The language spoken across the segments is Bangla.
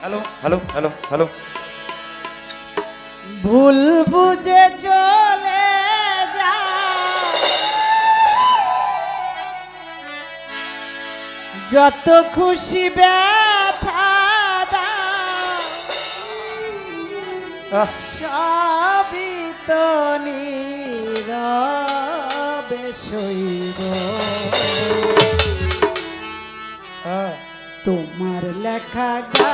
Hello hello hello hello. ভুল বুঝে চলে যা। যত খুশি ব্যথা সবই তো নীরবে শৈব তোমার লেখা গা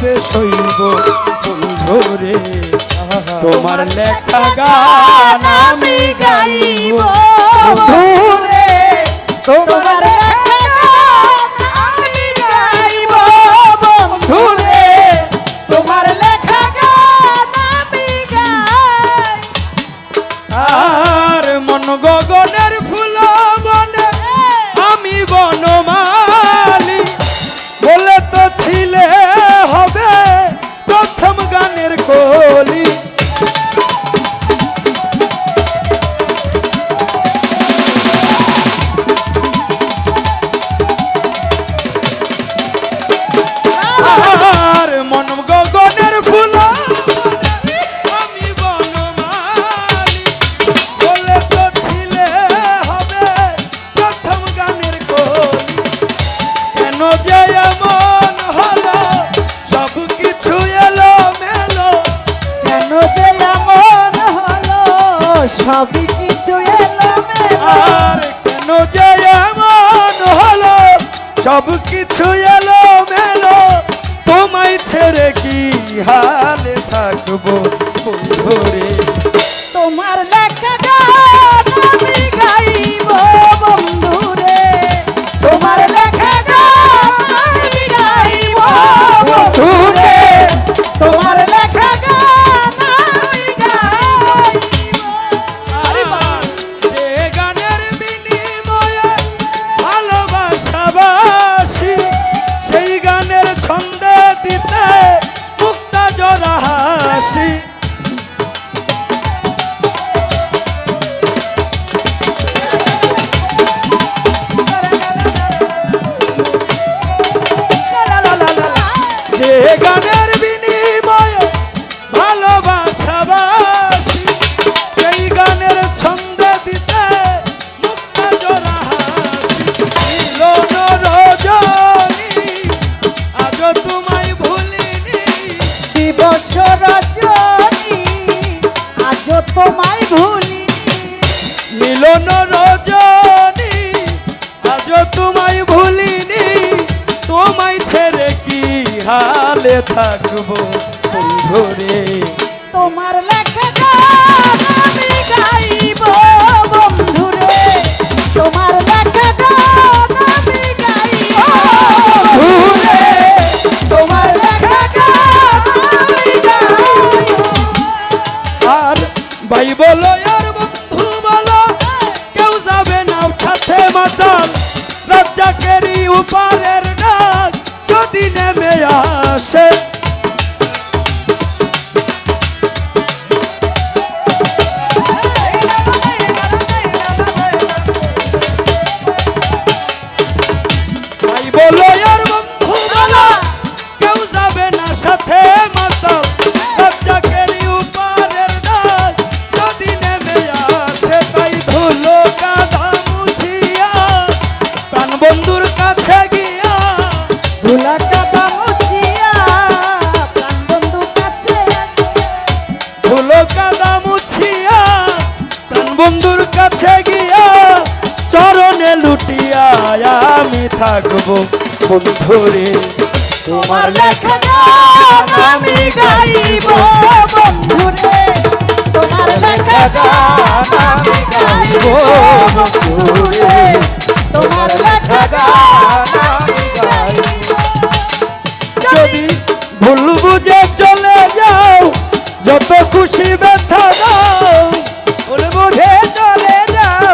কীভাবে সইব বন্ধু রে তোমার লেখা গান আমি গাইব। বন্ধু রে তোমার মন গগনের সবই কিছু আর কেন যে এমন হলো, সব কিছু এলো মেলো তোমায় ছেড়ে কি হালে থাকব? Llegaré. বলে থাকব তোমার লেখা বন্ধুর কাছে গিয়া ধুলা কাদা মুছিয়া কাছে আসিয়া। ধুলো কাদা মুছিয়া প্রাণ বন্ধুর চরণে লুটিয়া আমি থাকব। বন্ধুরে তোমার লেখা আমি গাইব বন্ধুরে। তোমার লেখা গান আমি গাইব বন্ধুরে। তোমার যদি ভুল বুঝে চলে যাও যত খুশি ব্যথা দাও ভুল বুঝে চলে যাও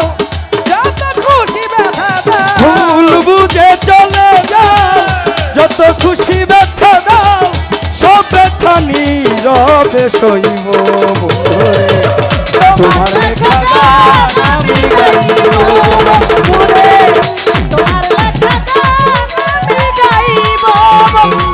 যত খুশি ব্যথা দাও। ভুল বুঝে চলে যাও যত খুশি ব্যথা দাও সব ব্যথা নীরবে সইব তোমার